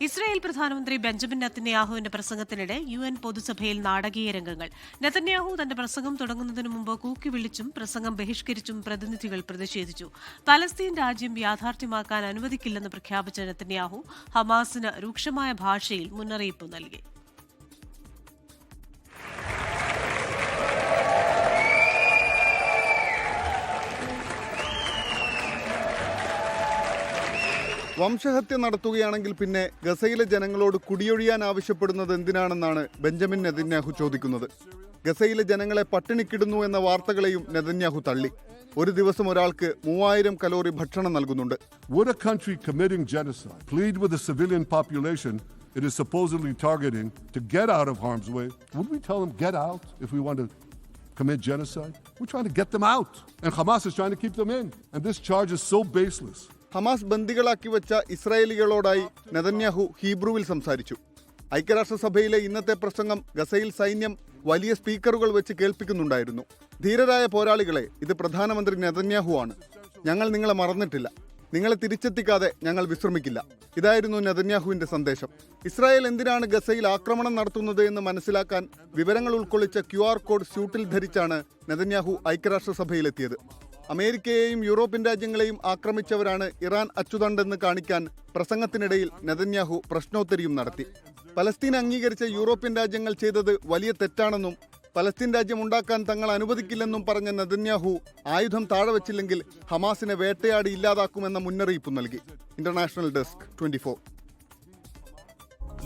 Israel പ്രധാനമന്ത്രി Benjamin നെതന്യാഹുവിന്റെ പ്രസംഗത്തിനിടെ യു എൻ പൊതുസഭയിൽ നാടകീയ രംഗങ്ങൾ. നെതന്യാഹു തന്റെ പ്രസംഗം തുടങ്ങുന്നതിന് മുമ്പ് കൂക്കി വിളിച്ചും പ്രസംഗം ബഹിഷ്കരിച്ചും പ്രതിനിധികൾ പ്രതിഷേധിച്ചു. പലസ്തീൻ രാജ്യം യാഥാർത്ഥ്യമാക്കാൻ അനുവദിക്കില്ലെന്ന് പ്രഖ്യാപിച്ച നെതന്യാഹു ഹമാസിന് രൂക്ഷമായ ഭാഷയിൽ മുന്നറിയിപ്പ് നൽകി. വംശഹത്യ നടത്തുകയാണെങ്കിൽ പിന്നെ ഗസയിലെ ജനങ്ങളോട് കുടിയൊഴിയാൻ ആവശ്യപ്പെടുന്നത് എന്തിനാണെന്നാണ് ബെഞ്ചമിൻ നെതന്യാഹു ചോദിക്കുന്നത് ഗസയിലെ ജനങ്ങളെ പട്ടിണിക്കിടുന്നു എന്ന വാർത്തകളെയും നെതന്യാഹു തള്ളി ഒരു ദിവസം ഒരാൾക്ക് മൂവായിരം കലോറി ഭക്ഷണം നൽകുന്നുണ്ട് Would a country committing genocide with the civilian population it is supposedly targeting to get out of harm's way? Would we tell them, get out if we want to commit genocide? We're trying to get them out. And Hamas is trying to keep them in. And this charge is so baseless. Hamas ബന്ദികളാക്കി വെച്ച ഇസ്രായേലികളോടായി Netanyahu ഹീബ്രുവിൽ സംസാരിച്ചു. ഐക്യരാഷ്ട്രസഭയിലെ ഇന്നത്തെ പ്രസംഗം ഗസയിൽ സൈന്യം വലിയ സ്പീക്കറുകൾ വെച്ച് കേൾപ്പിക്കുന്നുണ്ടായിരുന്നു. ധീരരായ പോരാളികളെ ഇത് പ്രധാനമന്ത്രി നെതന്യാഹു ആണ്. ഞങ്ങൾ നിങ്ങളെ മറന്നിട്ടില്ല. നിങ്ങളെ തിരിച്ചെത്തിക്കാതെ ഞങ്ങൾ വിശ്രമിക്കില്ല. ഇതായിരുന്നു നെതന്യാഹുവിന്റെ സന്ദേശം. ഇസ്രായേൽ എന്തിനാണ് ഗസയിൽ ആക്രമണം നടത്തുന്നത് എന്ന് മനസ്സിലാക്കാൻ വിവരങ്ങൾ ഉൾക്കൊള്ളിച്ച ക്യു കോഡ് സ്യൂട്ടിൽ ധരിച്ചാണ് നെതന്യാഹു ഐക്യരാഷ്ട്രസഭയിലെത്തിയത്. അമേരിക്കയെയും യൂറോപ്യൻ രാജ്യങ്ങളെയും ആക്രമിച്ചവരാണ് ഇറാൻ അച്ചുതണ്ടെന്ന് കാണിക്കാൻ പ്രസംഗത്തിനിടയിൽ നെതന്യാഹു പ്രശ്നോത്തരിയും നടത്തി. പലസ്തീൻ അംഗീകരിച്ച യൂറോപ്യൻ രാജ്യങ്ങൾ ചെയ്തത് വലിയ തെറ്റാണെന്നും പലസ്തീൻ രാജ്യം ഉണ്ടാക്കാൻ തങ്ങൾ അനുവദിക്കില്ലെന്നും പറഞ്ഞ നെതന്യാഹു ആയുധം താഴെ വച്ചില്ലെങ്കിൽ ഹമാസിനെ വേട്ടയാടി ഇല്ലാതാക്കുമെന്ന മുന്നറിയിപ്പ് നൽകി. International desk twenty